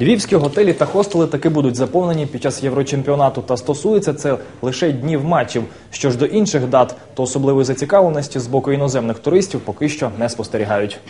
Львівські готелі та хостели таки будуть заповнені під час єврочемпіонату. Та стосується це лише днів матчів. Що ж до інших дат, то особливої зацікавленості з боку іноземних туристів поки що не спостерігають.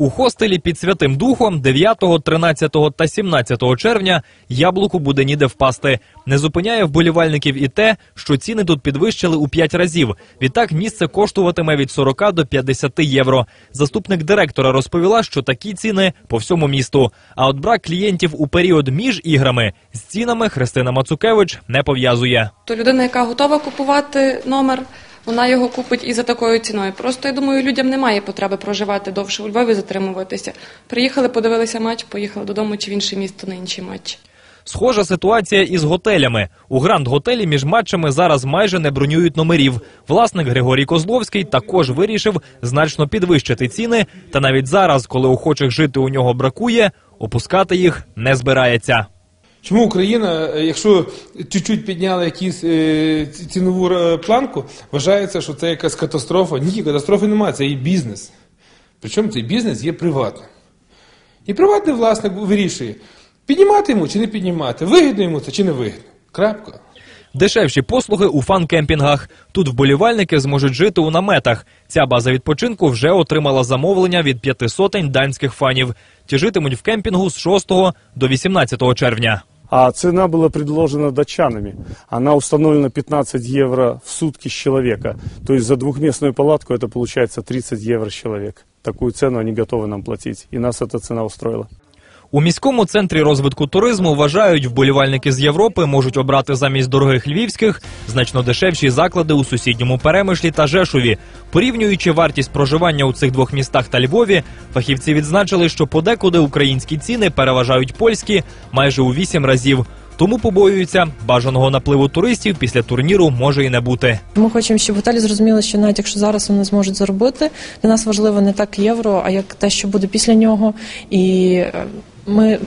У хостелі під Святим Духом 9, 13 та 17 червня яблуку буде ніде впасти. Не зупиняє вболівальників і те, що ціни тут підвищили у 5 разів. Відтак місце коштуватиме від 40 до 50 євро. Заступник директора розповіла, що такі ціни по всьому місту. А от брак клієнтів у період між іграми з цінами Христина Мацукевич не пов'язує. То людина, яка готова купувати номер, вона його купить і за такою ціною. Просто я думаю, людям немає потреби проживати довше у Львові, затримуватися. Приїхали, подивилися матч, поїхали додому чи в інше місто на інші матчі. Схожа ситуація із готелями. У гранд-готелі між матчами зараз майже не бронюють номерів. Власник Григорій Козловський також вирішив значно підвищити ціни. Та навіть зараз, коли охочих жити у нього бракує, опускати їх не збирається. Чому Україна, е, якщо чуть-чуть підняла якусь е, цінову е, планку, вважається, що це якась катастрофа? Ні, катастрофи немає, це і бізнес. Причому цей бізнес є приватним. І приватний власник вирішує, піднімати йому чи не піднімати, вигідно йому це чи не вигідно. Крапка. Дешевші послуги у фан-кемпінгах. Тут вболівальники зможуть жити у наметах. Ця база відпочинку вже отримала замовлення від п'яти сотень данських фанів. Ті житимуть в кемпінгу з 6 до 18 червня. А цена была предложена датчанами. Она установлена 15 евро в сутки с человека. То есть за двухместную палатку это получается 30 евро с человека. Такую цену они готовы нам платить. И нас эта цена устроила. У міському центрі розвитку туризму вважають, вболівальники з Європи можуть обрати замість дорогих львівських значно дешевші заклади у сусідньому Перемишлі та Жешові. Порівнюючи вартість проживання у цих двох містах та Львові, фахівці відзначили, що подекуди українські ціни переважають польські майже у вісім разів. Тому побоюються, бажаного напливу туристів після турніру може і не бути. Ми хочемо, щоб готелі зрозуміли, що навіть якщо зараз вони зможуть заробити, для нас важливо не так євро, а як те, що буде після нього. І е, ми,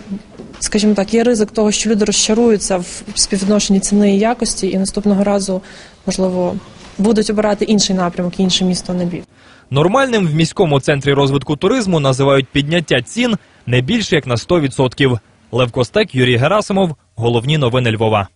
скажімо так, є ризик того, що люди розчаруються в співвідношенні ціни і якості, і наступного разу, можливо, будуть обирати інший напрямок, інше місто, на біль. Нормальним в міському центрі розвитку туризму називають підняття цін не більше як на 100%. Лев Костек, Юрій Герасимов. Головні новини Львова.